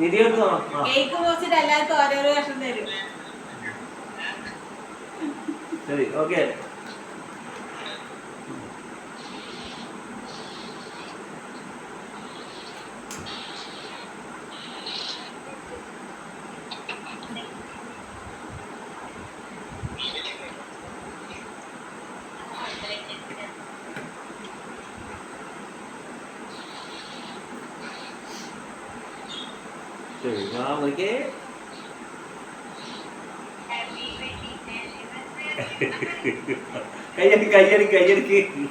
Cake മുറിച്ചിട്ട് എല്ലാവർക്കും ഓരോരോ കഷ്ണം തരും. ശരി ഓക്കെ. ശരി ആ ഓക്കെ കയ്യടി കയ്യടി കയ്യടിക്ക് എന്റെ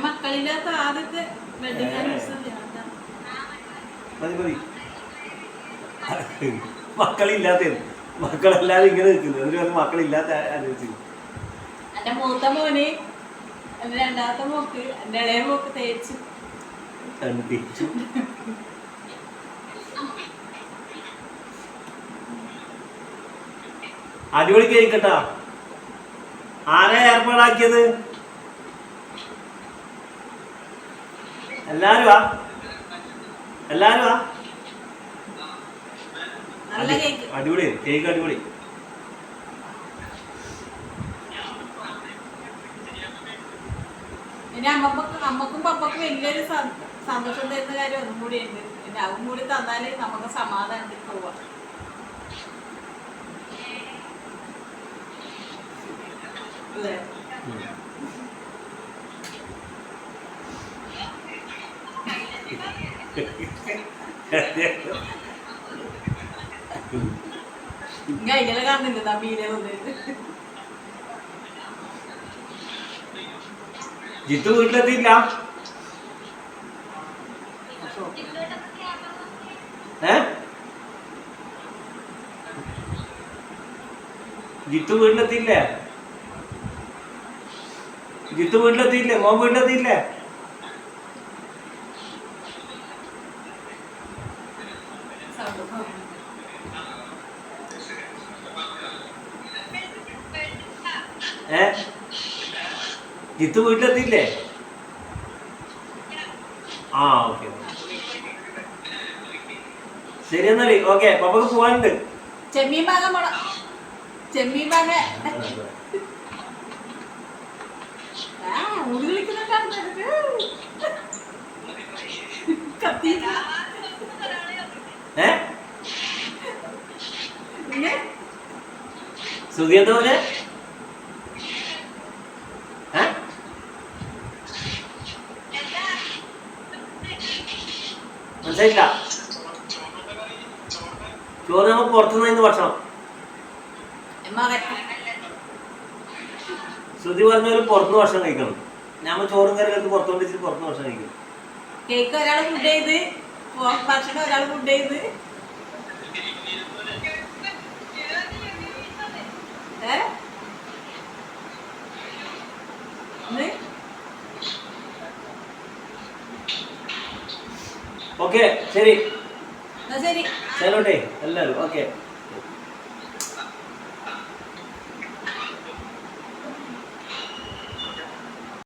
മക്കളിന്റെ ഒക്കെ ആദ്യത്തെ വെഡിങ് ആനിവേഴ്സറി മതി മതി. മക്കളില്ലാത്ത മക്കളല്ലാതെ ഇങ്ങനെ നിൽക്കുന്നു. എന്നിട്ട് വന്ന് മക്കളില്ലാത്ത ആലോചിച്ചു. എന്റെ മൂത്ത മോന് എന്റെ രണ്ടാമത്തെ മോക്ക് എന്റെ ഇളയ മോക്ക് തേച്ചു. തേച്ചു. അടിപൊളി കേൾക്കട്ടാ ആരാ ഏർപ്പാടാക്കിയത്? എല്ലാരും ആ എല്ലാരും ആ അടിപൊളി കേക്ക് അടിപൊളി. പിന്നെ അമ്മക്കും അമ്മക്കും പപ്പക്കും വലിയൊരു സന്തോഷം തരുന്ന കാര്യം ഒന്നും കൂടി ഉണ്ട്. പിന്നെ അതും കൂടി തന്നാൽ നമുക്ക് സമാധാനത്തിൽ പോവാം. അല്ലേ? കൈകളെ കാണുന്നുണ്ട് തമ്മീനെ വന്നിട്ട് ജിത്തു വീട്ടിലെത്തിയില്ല? ഏ? ജിത്തു വീട്ടിലെത്തിയില്ലേ? ജിത്തു വീട്ടിലെത്തിയില്ലേ? മോൻ വീട്ടിലെത്തിയില്ലേ? ജിത്തു വീട്ടിലെത്തിയില്ലേ? ആ ഓക്കെ ശരി എന്നാലേ ഓക്കെ പപ്പക്ക് പോവാനുണ്ട്. ചെമ്മീൻ ഭാഗം പോണം ചെമ്മീൻ ഭാഗം വിളിക്കുന്നുണ്ടായിരുന്നു. സുഖി എന്താ പോലെ മനസ്സിലായില്ല ചോറ് നമുക്ക് പുറത്തുനിന്ന് ഇന്ന് ഭക്ഷണം. ശ്രുതി പറഞ്ഞ പോലെ പുറത്തുനിന്ന് ഭക്ഷണം കഴിക്കണം. ഞാൻ ചോറും കറി എടുത്ത് പുറത്തുകൊണ്ട് പുറത്തുനിന്ന് ഭക്ഷണം കഴിക്കും. കേക്ക് ഒരാൾ ഫുഡ് ചെയ്ത് ഭക്ഷണം ഒരാൾ ഫുഡ് ചെയ്ത്? ഓക്കെ ശരി. ശരി. ശരിയോട്ടെ എല്ലാവരും ഓക്കെ.